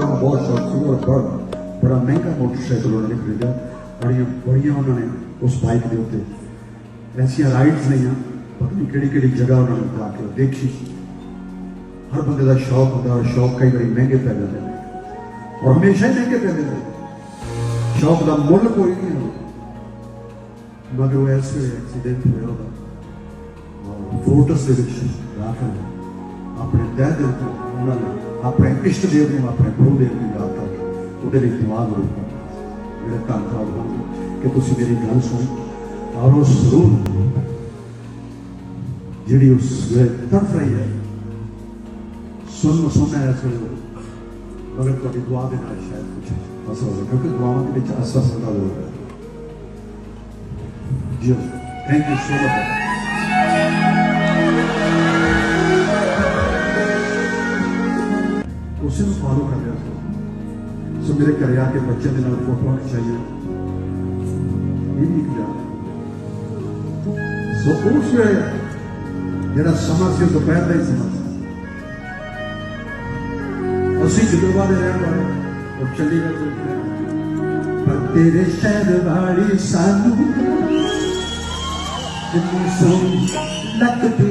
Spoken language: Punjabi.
ਦਾ ਬਹੁਤ ਸ਼ੌਕ ਸੀ ਔਰ ਬੜਾ ਬੜਾ ਮਹਿੰਗਾ ਮੋਟਰਸਾਈਕਲ ਉਹਨਾਂ ਨੇ ਖਰੀਦਿਆ। ਬੜੀਆਂ ਬੜੀਆਂ ਉਹਨਾਂ ਨੇ ਉਸ ਬਾਈਕ ਦੇ ਉੱਤੇ। ਐਸੀਆਂ ਰਾਈਡਸ ਲਈਆਂ, ਪਤਾ ਨਹੀਂ ਕਿਹੜੀ ਕਿਹੜੀ ਜਗ੍ਹਾ ਉਹਨਾਂ ਨੇ ਜਾ ਕੇ ਦੇਖੀ। ਹਰ ਬੰਦੇ ਦਾ ਸ਼ੌਕ ਹੁੰਦਾ, ਔਰ ਸ਼ੌਕ ਕਈ ਵਾਰੀ ਮਹਿੰਗੇ ਪੈ ਜਾਂਦੇ ਨੇ। ਔਰ ਹਮੇਸ਼ਾ ਹੀ ਮਹਿੰਗੇ ਪੈ ਜਾਂਦੇ ਨੇ। ਸ਼ੌਕ ਦਾ ਮੁੱਲ ਕੋਈ ਨਹੀਂ ਹੁੰਦਾ। ਮਗਰ ਉਹ ਐਸੇ ਐਕਸੀਡੈਂਟ ਹੋਇਆ ਉਹਦਾ। ਫੋਟੋਸ ਦੇ ਵਿੱਚ ਦਾਖਲ ਆਪਣੇ ਦਿਲ ਦੇ ਉੱਤੇ ਉਹਨਾਂ ਨੇ ਆਪਣੇ ਇਸ਼ਟ ਦੇਵ ਨੂੰ ਆਪਣੇ ਗੁਰੂ ਦੇਵ ਨੂੰ ਯਾਦ ਕਰਕੇ ਉਹਦੇ ਲਈ ਦੁਆ ਕਰੋ ਮੇਰਾ ਧੰਨਵਾਦ ਹੋ ਕਿ ਤੁਸੀਂ ਮੇਰੀ ਗੱਲ ਸੁਣੀ ਔਰ ਉਸ ਰੂਹ ਜਿਹੜੀ ਉਸ ਵੇਲੇ ਤੜਫ ਰਹੀ ਹੈ ਸੁਣ ਸੁਣਨਾ ਹੈ ਸੋ ਮਗਰ ਤੁਹਾਡੀ ਦੁਆ ਦੇ ਨਾਲ ਸ਼ਾਇਦ ਕੁਝ ਅਸਰ ਹੋਵੇ ਕਿਉਂਕਿ ਦੁਆਵਾਂ ਦੇ ਵਿੱਚ ਅਸਰ ਸਦਾ ਲੋੜ ਹੈ ਜੀ ਥੈਂਕ ਯੂ ਸੋ ਮਚ ਉਸੇ ਨੂੰ ਫਾਲੋ ਕਰ ਰਿਹਾ ਸੀ। ਸੋ ਮੇਰੇ ਘਰੇ ਆ ਕੇ ਬੱਚੇ ਦੇ ਨਾਲ ਫੋਟੋਆਂ ਖਿਚਾਈਆਂ ਇਹ ਵੀ ਇੱਕ ਯਾਦ ਸੋ ਉਸ ਵੇਲੇ ਜਿਹੜਾ ਸਮਾਂ ਸੀ ਦੁਪਹਿਰ ਦਾ ਹੀ ਸਮਾਂ ਸੀ। ਅਸੀਂ ਜਦੋਬਾ ਦੇ ਰਹਿਣ ਵਾਲੇ ਉਹ ਚੰਡੀਗੜ੍ਹ ਦੇ ਉੱਤੇ ਪਰ ਤੇਰੇ ਸ਼ਹਿਰ ਵਾਲੀ ਸਾਨੂੰ ਜਿੰਨੀ ਸੋਹਣੀ ਲੱਗਦੀ